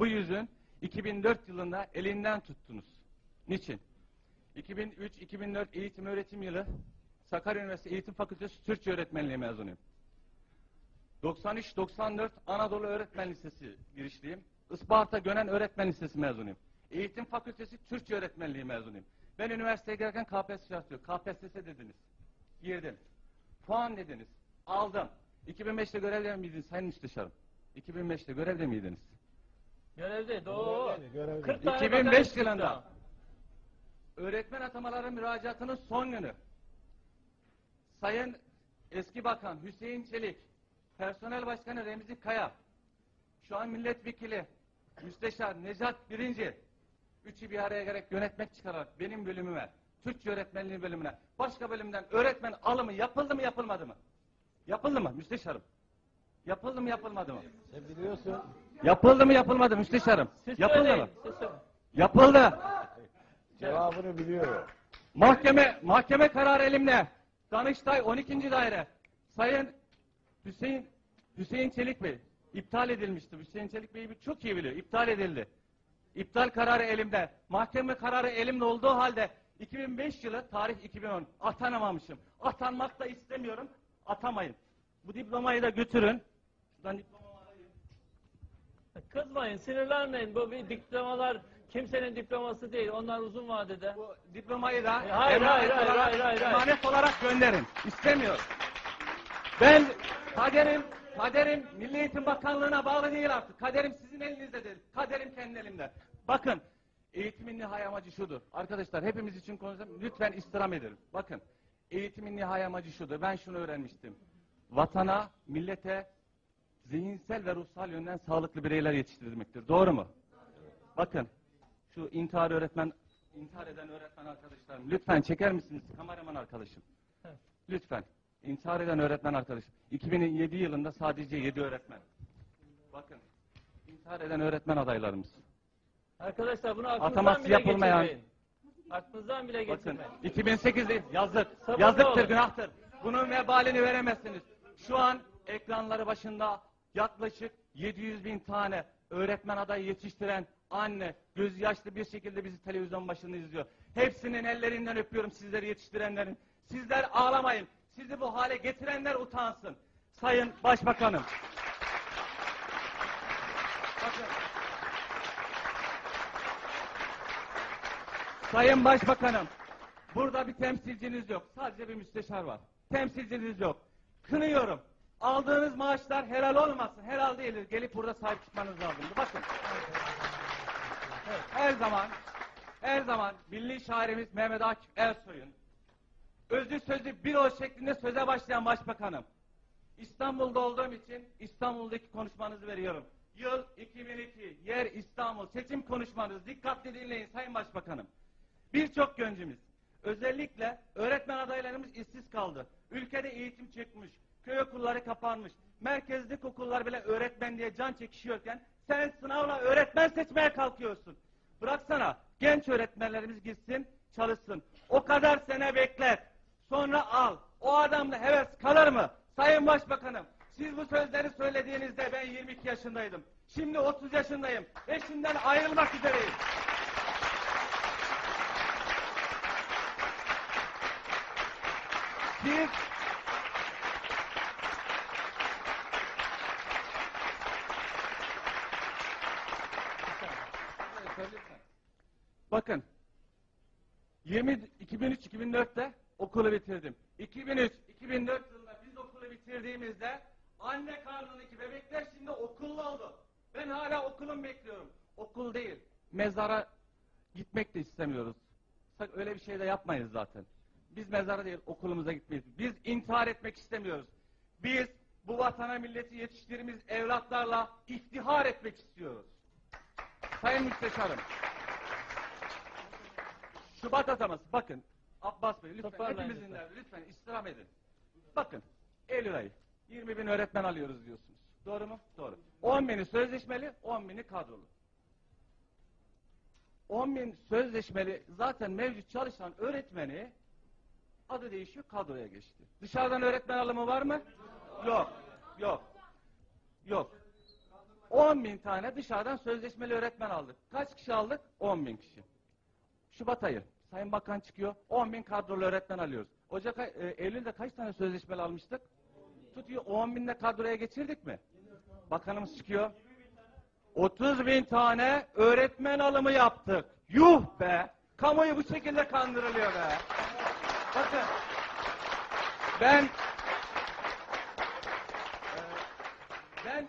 Bu yüzün 2004 yılında elinden tuttunuz. Niçin? 2003-2004 eğitim öğretim yılı Sakarya Üniversitesi Eğitim Fakültesi Türkçe Öğretmenliği mezunuyum. 93-94 Anadolu Öğretmen Lisesi girişliyim. Isparta Gönen Öğretmen Lisesi mezunuyum. Eğitim Fakültesi Türkçe Öğretmenliği mezunuyum. Ben üniversiteye girerken KPSS yazıyor. KPSS dediniz. Girdim. Puan dediniz. Aldım. 2005'te görevde miydiniz Sayın Müsteşarım? 2005'te görevde miydiniz? Görevde doğu. Görevdeydi. 40 tane 2005 bakan çıktı. yılında. Öğretmen atamaları müracaatının son günü. Sayın Eski Bakan Hüseyin Çelik, Personel Başkanı Remzi Kaya, şu an milletvekili Müsteşar Necat Birinci, üçü bir araya gerek yönetmek çıkararak benim bölümüme, Türkçe öğretmenliği bölümüne, başka bölümden öğretmen alımı yapıldı mı yapılmadı mı? Yapıldı mı müsteşarım? Yapıldı mı yapılmadı mı? Sen biliyorsun. Yapıldı mı yapılmadı mı müsteşarım? Siz Yapıldı söyleyin, mı? siz söyleyin. Yapıldı. Cevabını biliyor. Mahkeme mahkeme kararı elimde. Danıştay 12. daire. Sayın Hüseyin Hüseyin Çelik Bey iptal edilmişti. Hüseyin Çelik Bey çok iyi biliyor. İptal edildi. İptal kararı elimde. Mahkeme kararı elimde olduğu halde 2005 yılı tarih 2010 atanamamışım. Atanmak da istemiyorum. Atamayın. Bu diplomayı da götürün. Şuradan alayım. Kızmayın, sinirlenmeyin. Bu bir diplomalar kimsenin diploması değil. Onlar uzun vadede. Bu diplomayı da E, hayır, emanet, hayır, hayır, olarak, hayır, hayır, hayır. emanet olarak gönderin. İstemiyorum. Ben kaderim, kaderim Milli Eğitim Bakanlığı'na bağlı değil artık. Kaderim sizin elinizde değil. Kaderim kendi elimde. Bakın eğitimin nihai amacı şudur. Arkadaşlar hepimiz için konuşalım. Lütfen istirham ederim. Bakın eğitimin nihai amacı şudur. Ben şunu öğrenmiştim. Vatana, millete zihinsel ve ruhsal yönden sağlıklı bireyler yetiştirmektir. Doğru mu? Bakın şu intihar öğretmen, intihar eden öğretmen arkadaşlarım lütfen çeker misiniz kameraman arkadaşım? Lütfen. İntihar eden öğretmen arkadaşım. 2007 yılında sadece 7 öğretmen. Bakın. intihar eden öğretmen adaylarımız. Arkadaşlar bunu aklınızdan Ataması bile yapılmayan- geçirmeyin. Aklınızdan bile Bakın geçirmeyin. 2008'de yazık. Sabırlı Yazıktır, olun. günahtır. Bunun vebalini veremezsiniz. Şu an ekranları başında yaklaşık 700 bin tane öğretmen adayı yetiştiren anne göz yaşlı bir şekilde bizi televizyon başında izliyor. Hepsinin ellerinden öpüyorum sizleri yetiştirenlerin. Sizler ağlamayın. Sizi bu hale getirenler utansın. Sayın Başbakanım. Bakın. Sayın Başbakanım, burada bir temsilciniz yok. Sadece bir müsteşar var. Temsilciniz yok. Kınıyorum. Aldığınız maaşlar helal olmasın. Helal değildir. Gelip burada sahip çıkmanız lazım. Bakın. Her zaman, her zaman milli şairimiz Mehmet Akif Ersoy'un özlü sözlü bir ol şeklinde söze başlayan başbakanım. İstanbul'da olduğum için İstanbul'daki konuşmanızı veriyorum. Yıl 2002, yer İstanbul, seçim konuşmanız. Dikkatli dinleyin Sayın Başbakanım. Birçok gencimiz, özellikle öğretmen adaylarımız işsiz kaldı. Ülkede eğitim çökmüş, köy okulları kapanmış, merkezlik okullar bile öğretmen diye can çekişiyorken sen sınavla öğretmen seçmeye kalkıyorsun. Bıraksana genç öğretmenlerimiz gitsin çalışsın. O kadar sene bekler. Sonra al. O adamla heves kalır mı? Sayın Başbakanım siz bu sözleri söylediğinizde ben 22 yaşındaydım. Şimdi 30 yaşındayım. Eşimden ayrılmak üzereyim. Siz Bakın 20 2003-2004'te okulu bitirdim. 2003-2004 yılında biz okulu bitirdiğimizde anne karnındaki bebekler şimdi okullu oldu. Ben hala okulum bekliyorum. Okul değil. Mezara gitmek de istemiyoruz. Öyle bir şey de yapmayız zaten. Biz mezara değil okulumuza gitmeyiz. Biz intihar etmek istemiyoruz. Biz bu vatana milleti yetiştirdiğimiz evlatlarla iftihar etmek istiyoruz. Sayın Müsteşarım. Şubat ataması. Bakın Abbas Bey lütfen Toparlayın hepimiz lütfen. dinler. Lütfen istirham edin. Bakın Eylül ayı 20 bin öğretmen alıyoruz diyorsunuz. Doğru mu? Doğru. 10 bini sözleşmeli, 10 bini kadrolu. 10 bin sözleşmeli zaten mevcut çalışan öğretmeni adı değişiyor kadroya geçti. Dışarıdan öğretmen alımı var mı? Yok. Yok. Yok. 10 bin tane dışarıdan sözleşmeli öğretmen aldık. Kaç kişi aldık? 10 bin kişi. Şubat ayı. Sayın Bakan çıkıyor. 10 bin kadrolu öğretmen alıyoruz. Ocak ay, e, Eylül'de kaç tane sözleşmeli almıştık? Tutuyor 10 binle kadroya geçirdik mi? Bakanımız çıkıyor. 30 bin tane öğretmen alımı yaptık. Yuh be! Kamuoyu bu şekilde kandırılıyor be. Bakın. Ben e, ben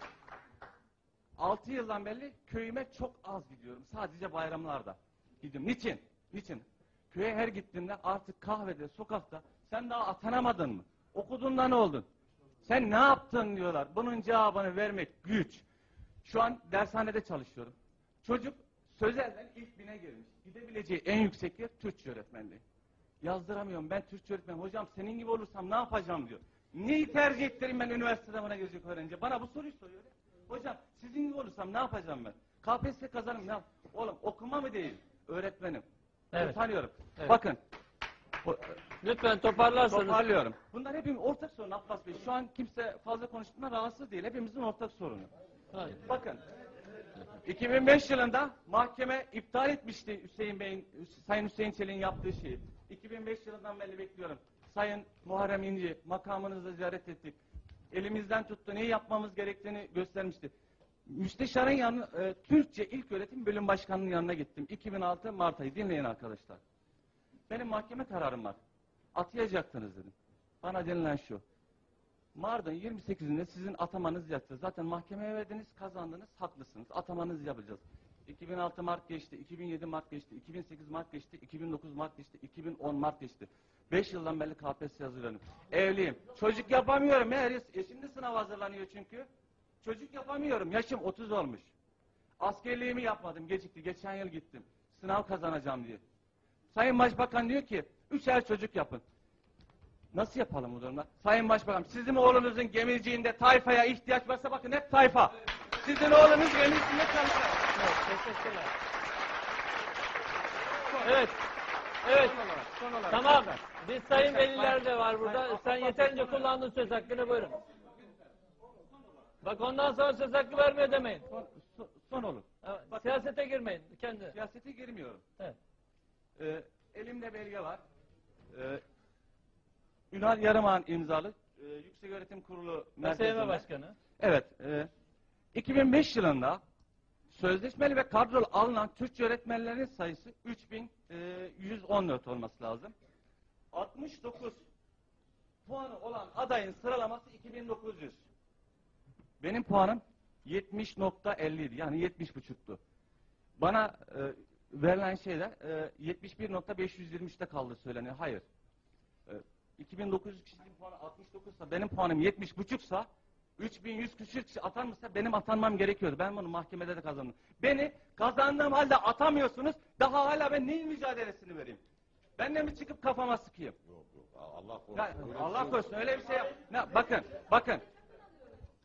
6 yıldan beri köyüme çok az gidiyorum. Sadece bayramlarda gidiyorum. Niçin? Niçin? Köye her gittiğimde artık kahvede, sokakta sen daha atanamadın mı? Okudun da ne oldun? Sen ne yaptın diyorlar. Bunun cevabını vermek güç. Şu an dershanede çalışıyorum. Çocuk sözelden ilk bine girmiş. Gidebileceği en yüksek yer Türkçe öğretmenliği. Yazdıramıyorum ben Türkçe öğretmen. Hocam senin gibi olursam ne yapacağım diyor. Neyi tercih ettireyim ben üniversitede buna girecek öğrenci? Bana bu soruyu soruyor. Hocam sizin gibi olursam ne yapacağım ben? KPSS kazanım ne yap? Oğlum okuma mı değil? Öğretmenim. Evet. Tanıyorum. Evet. Bakın. Bu- Lütfen toparlarsanız. Toparlıyorum. Bunlar hepimiz ortak sorun Abbas Bey. Şu an kimse fazla konuştuğundan rahatsız değil. Hepimizin ortak sorunu. Hayır. Bakın. 2005 yılında mahkeme iptal etmişti Hüseyin Bey'in, Sayın Hüseyin Çelik'in yaptığı şeyi. 2005 yılından beri bekliyorum. Sayın Muharrem İnci makamınızda ziyaret ettik. Elimizden tuttu. Neyi yapmamız gerektiğini göstermişti. Müsteşarın yanı, e, Türkçe İlk Öğretim Bölüm Başkanı'nın yanına gittim. 2006 Mart ayı. Dinleyin arkadaşlar. Benim mahkeme kararım var. Atayacaktınız dedim. Bana denilen şu. Mardin 28'inde sizin atamanız yattı. Zaten mahkemeye verdiniz, kazandınız, haklısınız. Atamanız yapacağız. 2006 Mart geçti, 2007 Mart geçti, 2008 Mart geçti, 2009 Mart geçti, 2010 Mart geçti. 5 yıldan beri KPSS hazırlanıyorum. Evliyim. Çocuk yapamıyorum. Her eşim de sınav hazırlanıyor çünkü. Çocuk yapamıyorum. Yaşım 30 olmuş. Askerliğimi yapmadım. Gecikti. Geçen yıl gittim. Sınav kazanacağım diye. Sayın Başbakan diyor ki üçer çocuk yapın. Nasıl yapalım bu durumda? Sayın Başbakan sizin oğlunuzun gemiciğinde tayfaya ihtiyaç varsa bakın hep tayfa. Sizin oğlunuz gemisinde çalışır. Evet, teşekkürler. Evet. Evet. Son olarak, son olarak. Tamam. Biz sayın veliler de var burada. Sen yeterince kullandın söz hakkını buyurun. Bak ondan sonra söz hakkı vermiyor demeyin. Son, son, son olur. Evet, Bak- Siyasete girmeyin. Kendi. Siyasete girmiyorum. Ee, elimde belge var. Ee, Ünal Yarıman imzalı e, Yüksek Öğretim Kurulu merkezinde. Başkanı. Evet. E, 2005 yılında sözleşmeli ve kadrolu alınan Türkçe öğretmenlerin sayısı 3114 olması lazım. 69 puanı olan adayın sıralaması 2900. Benim puanım 70.50 idi. Yani 70.5'tu. Bana e, verilen şeyler e, 71.523'te kaldı söyleniyor. Hayır. E, 2900 kişinin puanı 69 ise benim puanım 70 buçuksa 3100 küsür kişi atanmışsa benim atanmam gerekiyordu. Ben bunu mahkemede de kazandım. Beni kazandığım halde atamıyorsunuz. Daha hala ben neyin mücadelesini vereyim? Ben de mi çıkıp kafama sıkayım? Yok yok Allah korusun. Ya, Öyle Allah şey korusun öyle bir şey yap. Ne, bakın, bakın.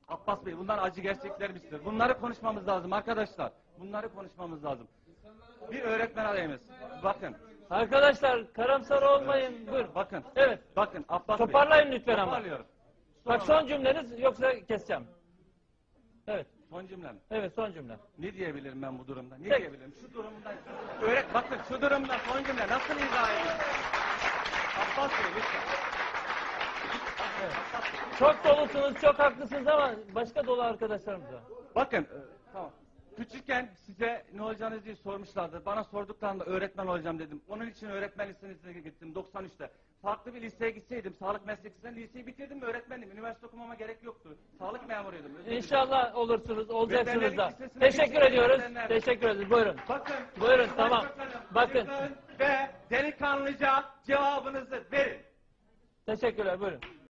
Abbas Bey bunlar acı gerçeklerimizdir. Bunları konuşmamız lazım arkadaşlar. Bunları konuşmamız lazzen Bir öğretmen adayımız. Bakın, Arkadaşlar karamsar olmayın. Buyurun. bakın. Evet. Bakın Abbas Bey. Toparlayın lütfen ama. Toparlıyorum. Bak Son son cümleniz yoksa keseceğim. Evet. Son cümlem. Evet son cümle. Ne diyebilirim ben bu durumda? Ne Tek- diyebilirim? Şu durumda, öğret, bakın şu durumda son cümle nasıl izah edeyim? Abbas Bey lütfen. Çok dolusunuz, çok haklısınız ama başka dolu arkadaşlarımız var. Bakın, e, tamam. Küçükken size ne olacağınızı diye sormuşlardı. Bana sorduklarında öğretmen olacağım dedim. Onun için öğretmen lisesine gittim 93'te. Farklı bir liseye gitseydim, sağlık meslek lisesinden liseyi bitirdim öğretmendim. Üniversite okumama gerek yoktu. Sağlık memuruydum. Özür dilerim. İnşallah olursunuz, olacaksınız Veterinerlik da. lisesine Teşekkür ediyoruz. veteriner. Teşekkür ederiz. Buyurun. Bakın. Buyurun, tamam. Bakın. Ve delikanlıca cevabınızı verin. Teşekkürler. Buyurun.